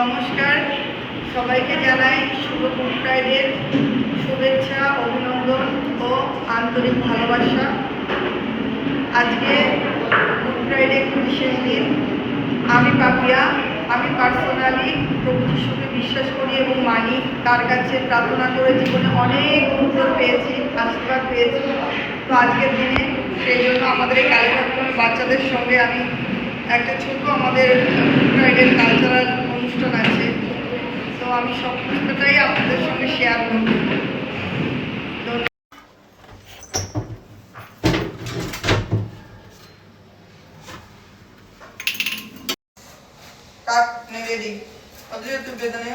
নমস্কার। সবাইকে জানাই শুভ গুড ফ্রাইডের শুভেচ্ছা, অভিনন্দন ও আন্তরিক ভালোবাসা। আজকে গুড ফ্রাইডে একটি বিশেষ দিন। আমি পাপিয়া, আমি পার্সোনালি প্রভু যিশুকে বিশ্বাস করি এবং মানি। তার কাছে প্রার্থনা করে জীবনে অনেক উত্তর পেয়েছি, আশীর্বাদ পেয়েছি। তো আজকের দিনে সেই জন্য আমাদের এই কালীঘাটের বাচ্চাদের সঙ্গে আমি একটা ছোট আমাদের গুড ফ্রাইডের কালচারাল অনুষ্ঠান আছে তো আমি সমস্তটাই আপনাদের সঙ্গে শেয়ার করব। ধন্যবাদ। নেড়ে দিই অথচ একটু বেদনা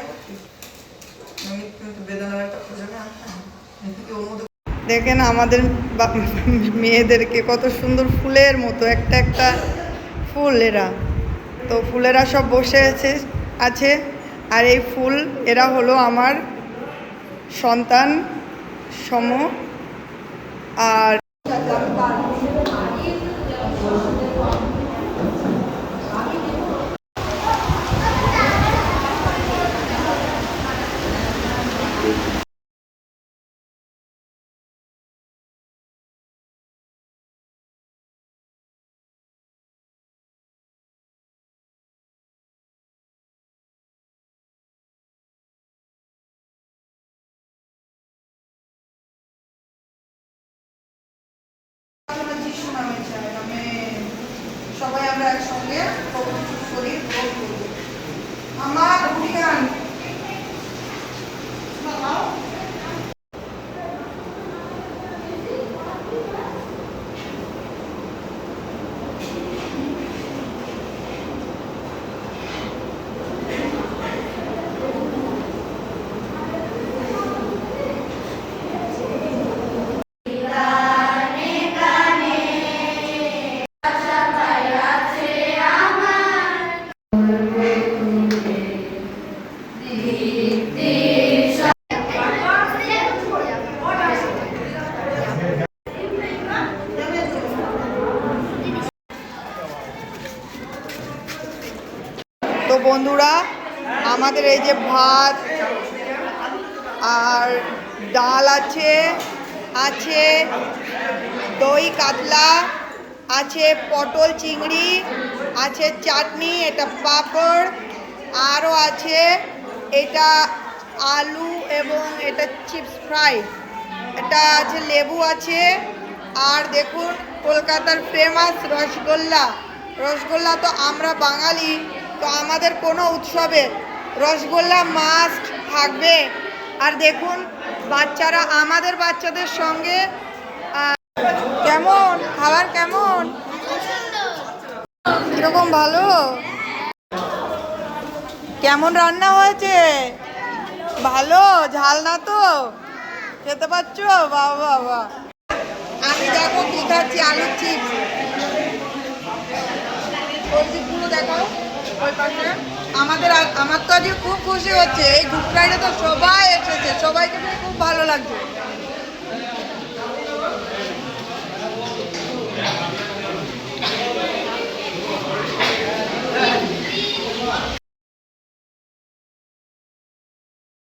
আমি একটা খুঁজে না দেখেন আমাদের মেয়েদেরকে কত সুন্দর ফুলের মতো একটা একটা ফুল এরা। তো ফুলেরা সব বসে আছে আছে। আর এই ফুল এরা হলো আমার সন্তান সম। আর আমরা আমরা একসঙ্গে করব আমার অভিযান তো বন্ধুরা, আমাদের এই যে ভাত আর ডাল আছে আছে দই কাতলা, আছে পটল চিংড়ি, আছে চাটনি, এটা পাঁপড়, আরও আছে এটা আলু এবং এটা চিপস ফ্রাই। এটা আছে লেবু আছে, আর দেখুন কলকাতার ফেমাস রসগোল্লা। রসগোল্লা তো আমরা বাঙালি। তো আমাদের কোনো উৎসবে রসগোল্লা মাস্ট থাকবে। আর দেখুন, বাচ্চারা, আমাদের বাচ্চাদের সঙ্গে কেমন? খাবার কেমন? কীরকম ভালো? কেমন রান্না হয়েছে? ভালো? ঝাল না তো? খেতে পারছ বাবা বাবা আমি দেখো কি খাচ্ছি, আলুর চিপস ওই আমাদের আমার তো আজকে খুব খুশি হচ্ছে। এই গুড ফ্রাইডে তো সবাই এসেছে। সবাইকে খুব ভালো লাগছে।